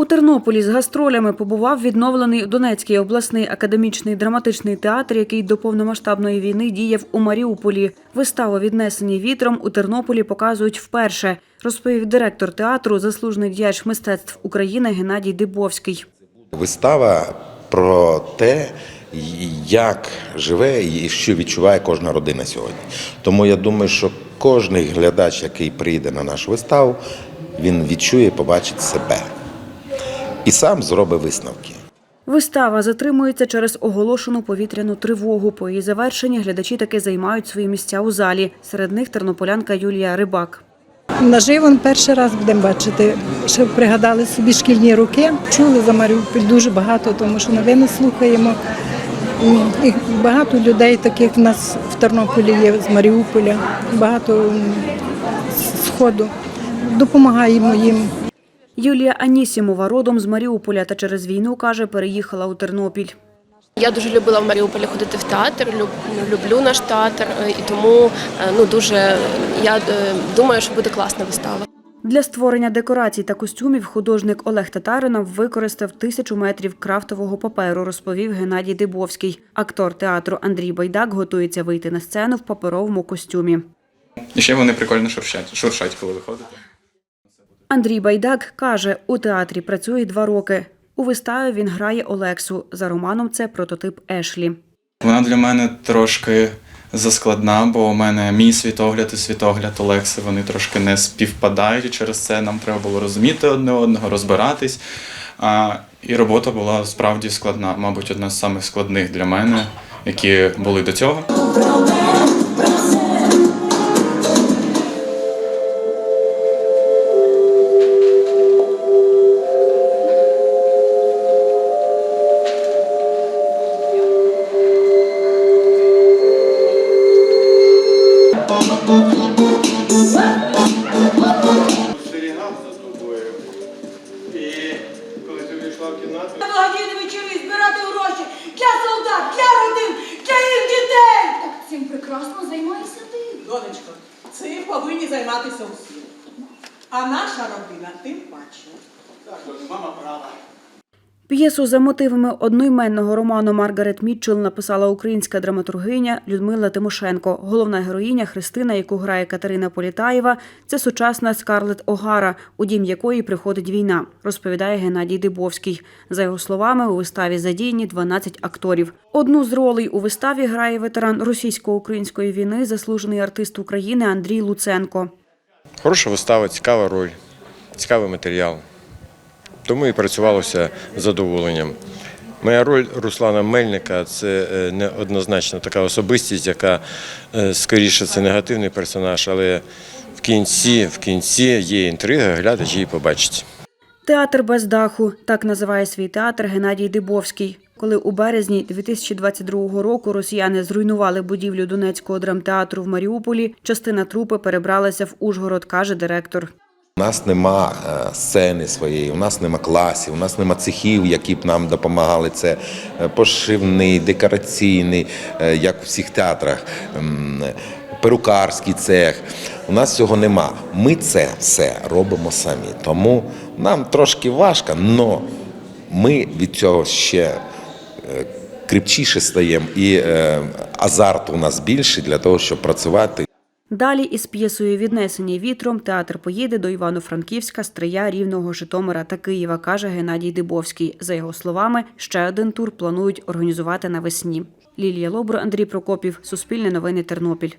У Тернополі з гастролями побував відновлений Донецький обласний академічний драматичний театр, який до повномасштабної війни діяв у Маріуполі. Виставу віднесені вітром у Тернополі показують вперше, розповів директор театру, заслужений діяч мистецтв України Геннадій Дибовський. Вистава про те, як живе і що відчуває кожна родина сьогодні. Тому я думаю, що кожен глядач, який прийде на нашу виставу, він відчує, і побачить себе і сам зробить висновки. Вистава затримується через оголошену повітряну тривогу. По її завершенні глядачі таки займають свої місця у залі. Серед них тернополянка Юлія Рибак. Наживо перший раз будемо бачити, щоб пригадали собі шкільні роки. Чули за Маріуполь дуже багато, тому що новини слухаємо. І багато людей, таких в нас в Тернополі є з Маріуполя, багато сходу. Допомагаємо їм. Юлія Анісімова родом з Маріуполя та через війну каже, переїхала у Тернопіль. Я дуже любила в Маріуполі ходити в театр, люблю наш театр, е, і тому е, ну дуже я е, думаю, що буде класна вистава. Для створення декорацій та костюмів художник Олег Татаринов використав тисячу метрів крафтового паперу, розповів Геннадій Дибовський. Актор театру Андрій Байдак готується вийти на сцену в паперовому костюмі. І ще вони прикольно шуршать, шуршать, коли виходите. Андрій Байдак каже, у театрі працює два роки. У виставі він грає Олексу. За романом це прототип Ешлі. Вона для мене трошки заскладна, бо у мене мій світогляд і світогляд Олекси вони трошки не співпадають. І через це нам треба було розуміти одне одного, розбиратись. А, і робота була справді складна, мабуть, одна з самих складних для мене, які були до цього. Війшла в кімнату, благодійні вечори збирати гроші для солдат, для родин, для їх дітей. Так цим прекрасно займаєшся ти. Донечко, цим повинні займатися усі. А наша родина тим паче. так, мама права. П'єсу за мотивами одноіменного роману Маргарет Мітчелл написала українська драматургиня Людмила Тимошенко. Головна героїня Христина, яку грає Катерина Політаєва, це сучасна Скарлет Огара, у дім якої приходить війна, розповідає Геннадій Дибовський. За його словами, у виставі задіяні 12 акторів. Одну з ролей у виставі грає ветеран російсько-української війни, заслужений артист України Андрій Луценко. Хороша вистава, цікава роль, цікавий матеріал. Тому і працювалося з задоволенням. Моя роль Руслана Мельника це е, неоднозначно така особистість, яка е, скоріше це негативний персонаж, але в кінці, в кінці є інтрига, глядач її побачить. Театр без даху так називає свій театр Геннадій Дибовський. Коли у березні 2022 року росіяни зруйнували будівлю Донецького драмтеатру в Маріуполі, частина трупи перебралася в Ужгород, каже директор. У нас нема е, сцени своєї, у нас нема класів, у нас нема цехів, які б нам допомагали. Це е, пошивний, декораційний, е, як у всіх театрах, перукарський цех. У нас цього нема. Ми це все робимо самі. Тому нам трошки важко, але ми від цього ще е, крепчіше стаємо і азарт у нас більший для того, щоб працювати. Далі із п'єсою Віднесені вітром театр поїде до Івано-Франківська, Стрия, Рівного, Житомира та Києва, каже Геннадій Дибовський. За його словами, ще один тур планують організувати навесні. Лілія Лобур, Андрій Прокопів, Суспільне новини Тернопіль.